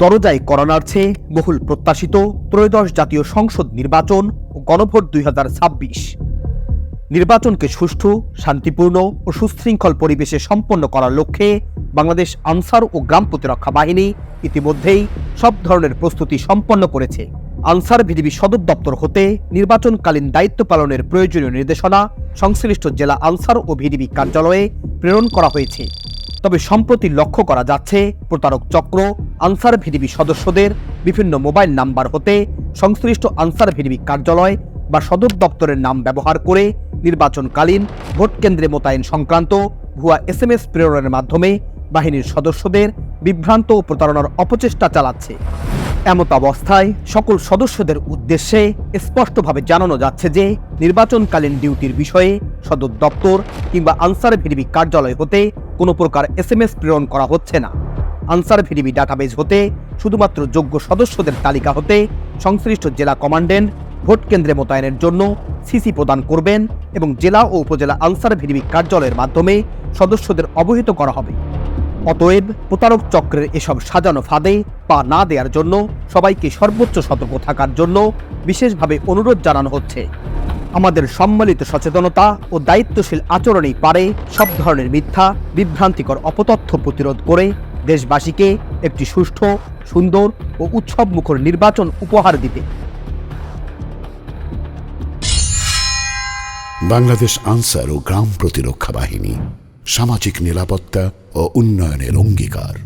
দরজায় করা নাড়ছে বহুল প্রত্যাশিত ত্রয়োদশ জাতীয় সংসদ নির্বাচন ও গণভোট দুই হাজার ছাব্বিশ। নির্বাচনকে সুষ্ঠু, শান্তিপূর্ণ ও সুশৃঙ্খল পরিবেশে সম্পন্ন করার লক্ষ্যে বাংলাদেশ আনসার ও গ্রাম প্রতিরক্ষা বাহিনী ইতিমধ্যেই সব ধরনের প্রস্তুতি সম্পন্ন করেছে। আনসার ভিডিবি সদর দপ্তর হতে নির্বাচনকালীন দায়িত্ব পালনের প্রয়োজনীয় নির্দেশনা সংশ্লিষ্ট জেলা আনসার ও ভিডিবি কার্যালয়ে প্রেরণ করা হয়েছে। তবে সম্প্রতি লক্ষ্য করা যাচ্ছে, প্রতারক চক্র, আনসার ভিডিবি সদস্যদের বিভিন্ন মোবাইল নাম্বার হতে সংশ্লিষ্ট আনসার ভিডিবি কার্যালয় বা সদর দপ্তরের নাম ব্যবহার করে নির্বাচনকালীন ভোট কেন্দ্রে মোতায়েন সংক্রান্ত ভুয়া এস এম এস প্রেরণের মাধ্যমে বাহিনীর সদস্যদের বিভ্রান্ত ও প্রতারণার অপচেষ্টা চালাচ্ছে। এমত অবস্থায় সকল সদস্যদের উদ্দেশ্যে স্পষ্টভাবে জানানো যাচ্ছে যে, নির্বাচনকালীন ডিউটির বিষয়ে সদর দপ্তর কিংবা আনসার ভিডিবি কার্যালয় হতে কোনো প্রকার এস এম এস প্রেরণ করা হচ্ছে না। আনসার ভিডিবি ডাটাবেজ হতে, শুধুমাত্র যোগ্য সদস্যদের তালিকা হতে, সংশ্লিষ্ট জেলা কমান্ডেন্ট ভোট কেন্দ্রে মোতায়েনের জন্য সিসি প্রদান করবেন এবং জেলা ও উপজেলা আনসার ভিডিবি কার্যালয়ের মাধ্যমে সদস্যদের অবহিত করা হবে। অতএব প্রতারক চক্রের এসব সাজানো ফাঁদে পা না দেওয়ার জন্য সবাইকে সর্বোচ্চ সতর্ক থাকার জন্য বিশেষভাবে অনুরোধ জানানো হচ্ছে। আমাদের সম্মিলিত সচেতনতা ও দায়িত্বশীল আচরণেই পারে সব ধরনের মিথ্যা, বিভ্রান্তিকর অপতথ্য প্রতিরোধ করে দেশবাসীকে একটি সুষ্ঠু, সুন্দর ও উৎসব মুখর নির্বাচন উপহার দিতে। বাংলাদেশ আনসার ও গ্রাম প্রতিরক্ষা বাহিনী সামাজিক নিরাপত্তা ও উন্নয়নের অঙ্গীকার।